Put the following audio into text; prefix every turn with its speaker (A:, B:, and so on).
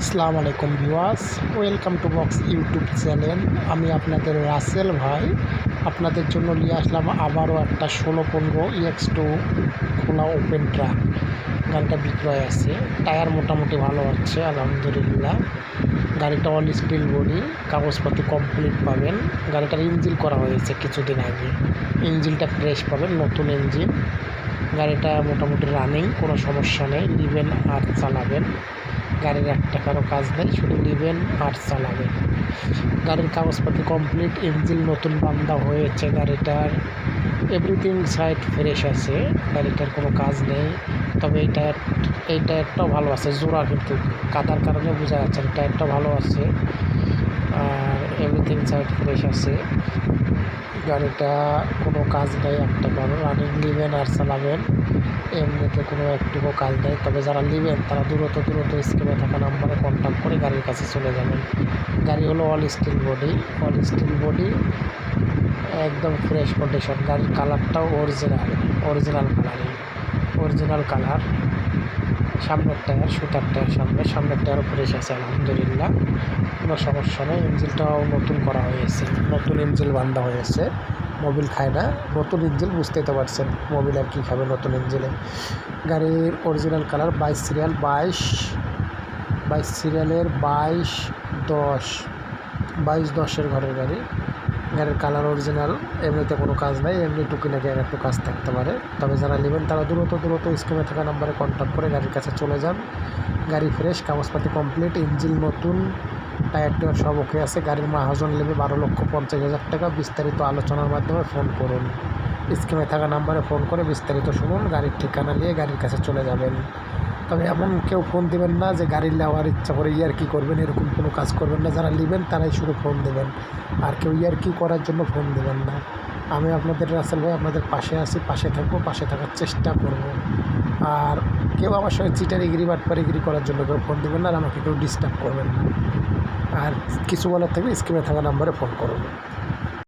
A: আসসালামু আলাইকুম viewers welcome to box YouTube channel. আমি আপনাদের রাসেল ভাই। আপনাদের জন্য নিয়ে আসলাম আবারও একটা ষোলো পনেরো ইএক্স টু খোলা ওপেন ট্রাক গাড়িটা বিক্রয় আছে। টায়ার মোটামুটি ভালো হচ্ছে, আলহামদুলিল্লাহ। গাড়িটা অল স্টিল বডি কাগজপাতি কমপ্লিট পাবেন। গাড়িটার ইঞ্জিন করা হয়েছে কিছুদিন আগে। ইঞ্জিনটা ফ্রেশ পাবেন, নতুন ইঞ্জিন গাড়িটা মোটামুটি রানিং কোনো সমস্যা নেই। নিবেন আর চালাবেন। গাড়ির একটা কারও কাজ নেই, শুধু নেবেন আর চালাবেন গাড়ির কাগজপত্র কমপ্লিট ইঞ্জিন নতুন বান্দা হয়েছে গাড়িটার। এভরিথিং সাইড ফ্রেশ আছে, গাড়িটার কোনো কাজ নেই। তবে এই টায়ার, এই টায়ারটাও ভালো আছে, জোড়া কিন্তু। কাদার কারণে বোঝা যাচ্ছে না টায়ারটা ভালো আছে। এভরিথিং সাইড ফ্রেশ আছে। গাড়িটা কোনো কাজ নেই, একটা কারণ রানিং নেবেন আর চালাবেন। এমনিতে কোনো একটুকু কাজ নেই, তবে যারা নেবেন, তারা দূরত দূরত স্ক্রিনে থাকা নাম্বারে কন্ট্যাক্ট করে গাড়ির কাছে চলে যাবেন। গাড়ি হলো all steel body all steel body একদম ফ্রেশ কন্ডিশন গাড়ির কালারটাও অরিজিনাল অরিজিনাল কালারই অরিজিনাল কালার সামনের টায়ার, সুতার টায়ার সামনে, সামনের টায়ারও ফ্রেশ আছে, আলহামদুলিল্লাহ। কোনো সমস্যা নেই, ইঞ্জিলটাও নতুন করা হয়েছে নতুন ইঞ্জিল বান্ধা হয়েছে মোবিল খায় না। নতুন ইঞ্জিল বুঝতেই তো পারছেন, মোবিল আর কী খাবে নতুন ইঞ্জিলে। গাড়ির অরিজিনাল কালার বাইশ সিরিয়াল বাইশ বাইশ সিরিয়ালের বাইশ দশ, বাইশ দশের ঘরের গাড়ি। গাড়ির কালার অরিজিনাল এমনিতে কোনো কাজ নাই, এমনি টুকিনাকি আর একটু কাজ থাকতে পারে। তবে যারা নেবেন তারা দ্রুত দ্রুত স্ক্রিনে থাকা নাম্বারে কন্ট্যাক্ট করে গাড়ির কাছে চলে যান। গাড়ি ফ্রেশ কাগজপাতি কমপ্লিট ইঞ্জিন নতুন টায়ার টায়ার সব ওকে আছে। গাড়ির মাহাজন নেবে বারো লক্ষ পঞ্চাশ হাজার টাকা। বিস্তারিত আলোচনার মাধ্যমে ফোন করুন। স্ক্রিনে থাকা নাম্বারে ফোন করে বিস্তারিত শুনুন। গাড়ির ঠিকানা নিয়ে গাড়ির কাছে চলে যাবেন। তবে এমন কেউ ফোন দেবেন না যে গাড়ি নেওয়ার ইচ্ছা করে ইয়ার কি করবেন, এরকম কোনো কাজ করবেন না। যারা নেবেন তারাই শুধু ফোন দেবেন। আর কেউ ইয়ার কি করার জন্য ফোন দেবেন না। আমি আপনাদের, রাসেল ভাই আপনাদের পাশে আছি, পাশে থাকব, পাশে থাকার চেষ্টা করব। আর কেউ আমার সঙ্গে চিটারিগিরি বাটপারিগিরি করার জন্য কেউ ফোন দেবেন না, আর আমাকে কেউ ডিস্টার্ব করবেন না। আর কিছু বলার থাকলে স্ক্রিনে থাকা নাম্বারে ফোন করুন।